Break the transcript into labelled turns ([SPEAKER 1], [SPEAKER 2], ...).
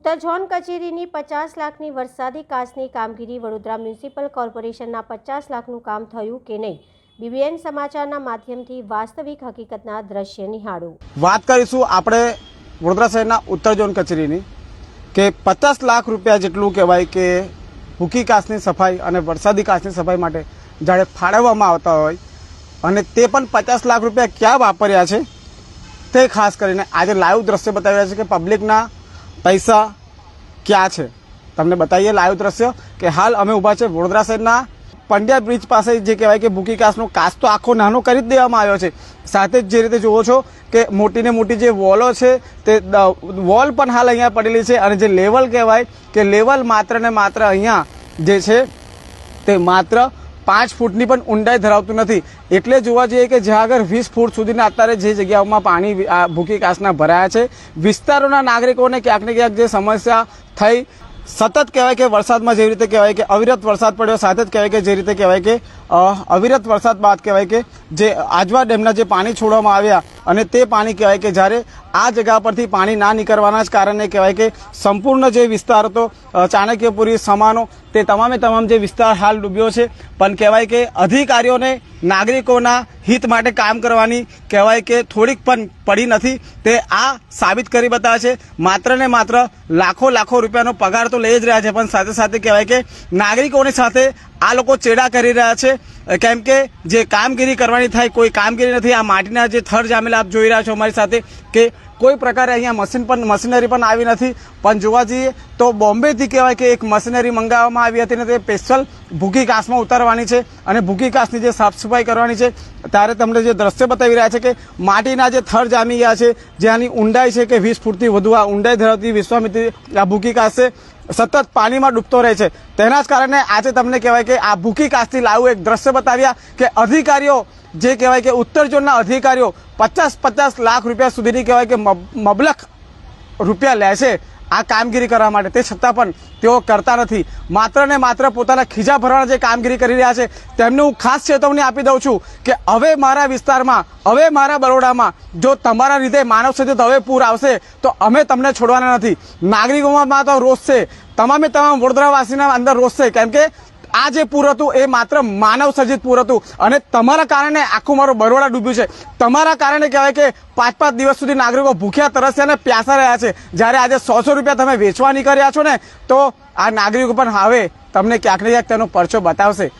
[SPEAKER 1] ઉત્તર ઝોન કચેરીની પચાસ લાખની વરસાદી કાચની કામગીરી વડોદરા મ્યુનિસિપલ કોર્પોરેશનના પચાસ લાખનું કામ થયું કે નહીં? બીબીએન સમાચારના માધ્યમથી વાસ્તવિક હકીકતના દ્રશ્ય નિહાળો.
[SPEAKER 2] વાત કરીશું આપણે વડોદરા શહેરના ઉત્તર ઝોન કચેરીની કે પચાસ લાખ રૂપિયા જેટલું કહેવાય કે ભૂકી કાચની સફાઈ અને વરસાદી કાચની સફાઈ માટે જાણે ફાળવવામાં આવતા હોય અને તે પણ પચાસ લાખ રૂપિયા ક્યાં વાપર્યા છે તે ખાસ કરીને આજે લાઈવ દ્રશ્ય રહ્યા છે કે પબ્લિકના પૈસા ક્યાં છે? તમને બતાવીએ લાઈવ દ્રશ્ય કે હાલ અમે ઊભા છે વડોદરા શહેરના પંડ્યા બ્રિજ પાસે, જે કહેવાય કે ભૂકી કાસનો કાચ તો આખો નાનો કરી જ દેવામાં આવ્યો છે. સાથે જ જે રીતે જુઓ છો કે મોટી ને મોટી જે વોલો છે તે વોલ પણ હાલ અહીંયા પડેલી છે અને જે લેવલ કહેવાય કે લેવલ માત્ર ને માત્ર અહીંયા જે છે તે માત્ર પાંચ ફૂટની પણ ઊંડાઈ ધરાવતું નથી. એટલે જોવા જઈએ કે જ્યાં આગળ વીસ ફૂટ સુધીના અત્યારે જે જગ્યાઓમાં પાણી ભૂકી કાસના ભરાયા છે, વિસ્તારોના નાગરિકોને ક્યાંક ને ક્યાંક જે સમસ્યા થઈ, સતત કહેવાય કે વરસાદમાં જેવી રીતે કહેવાય કે અવિરત વરસાદ પડ્યો સાથે જ કહેવાય કે જે રીતે કહેવાય કે અવિરત વરસાદ બાદ કહેવાય કે જે આજવા ડેમના જે પાણી છોડવામાં આવ્યા અને તે પાણી કહેવાય કે જ્યારે આ જગા પરથી પાણી ના નીકળવાના જ કારણે કહેવાય કે સંપૂર્ણ જે વિસ્તાર હતો ચાણક્યપુરી, સમાનો, તે તમામે તમામ જે વિસ્તાર હાલ ડૂબ્યો છે. પણ કહેવાય કે અધિકારીઓને, નાગરિકોના હિત માટે કામ કરવાની કહેવાય કે થોડીક પણ પડી નથી. તે આ સાબિત કરી બતાવે છે. માત્ર ને માત્ર લાખો લાખો રૂપિયાનો પગાર તો લઈ જ રહ્યા છે. પણ સાથે સાથે કહેવાય કે નાગરિકોની સાથે આ લોકો ચેડા કરી રહ્યા છે. કેમ કે જે કામગીરી કરવાની થાય, કોઈ કામગીરી નથી. આ માટીના જે થર જામેલા આપ જોઈ રહ્યા છો અમારી સાથે કે કોઈ પ્રકારે અહીંયા મશીન પણ, મશીનરી પણ આવી નથી. પણ જોવા જઈએ તો બોમ્બેથી કહેવાય કે એક મશીનરી મંગાવવામાં આવી હતી ને તે સ્પેશિયલ ભૂકી કાસમાં ઉતારવાની છે અને ભૂકી કાસની જે સાફ સફાઈ કરવાની છે, ત્યારે તમને જે દ્રશ્ય બતાવી રહ્યા છે કે માટીના જે થર જામી ગયા છે જેની ઊંડાઈ છે કે વીસ ફૂટથી વધુ, આ ઊંડાઈ ધરાવતી વિશ્વામિત્રી આ ભૂકી કાસ છે સતત પાણીમાં ડૂબતો રહે છે. તેના જ કારણે આજે તમને કહેવાય કે આ ભૂકી કાસથી લાવું એક દ્રશ્ય બતાવ્યા કે અધિકારીઓ, જે કહેવાય કે ઉત્તર ઝોનના અધિકારીઓ પચાસ પચાસ લાખ રૂપિયા સુધીની કહેવાય કે મબલક રૂપિયા લે છે આ કામગીરી કરવા માટે. તે છતાં પણ તેઓ કરતા નથી. માત્ર ને માત્ર પોતાના ખીજા ભરવાના જે કામગીરી કરી રહ્યા છે, તેમને હું ખાસ ચેતવણી આપી દઉં છું કે હવે મારા વિસ્તારમાં, હવે મારા બરોડામાં જો તમારા રીતે માનવ સર્જિત હવે પૂર આવશે, તો અમે તમને છોડવાના નથી. નાગરિકોમાં તો રોષ છે. તમામે તમામ વડોદરાવાસીના અંદર રોષ છે. કેમ કે આ જે પૂર હતું એ માત્ર માનવ સર્જિત પૂર હતું. અને તમારા કારણે આખું મારું બરોડા ડૂબ્યું છે. તમારા કારણે કહેવાય કે પાંચ પાંચ દિવસ સુધી નાગરિકો ભૂખ્યા, તરસ્યા અને પ્યાસા રહ્યા છે. જ્યારે આજે સો સો રૂપિયા તમે વેચવા નીકળ્યા છો ને, તો આ નાગરિકો પણ હવે તમને ક્યાંક ને ક્યાંક તેનો પરચો બતાવશે.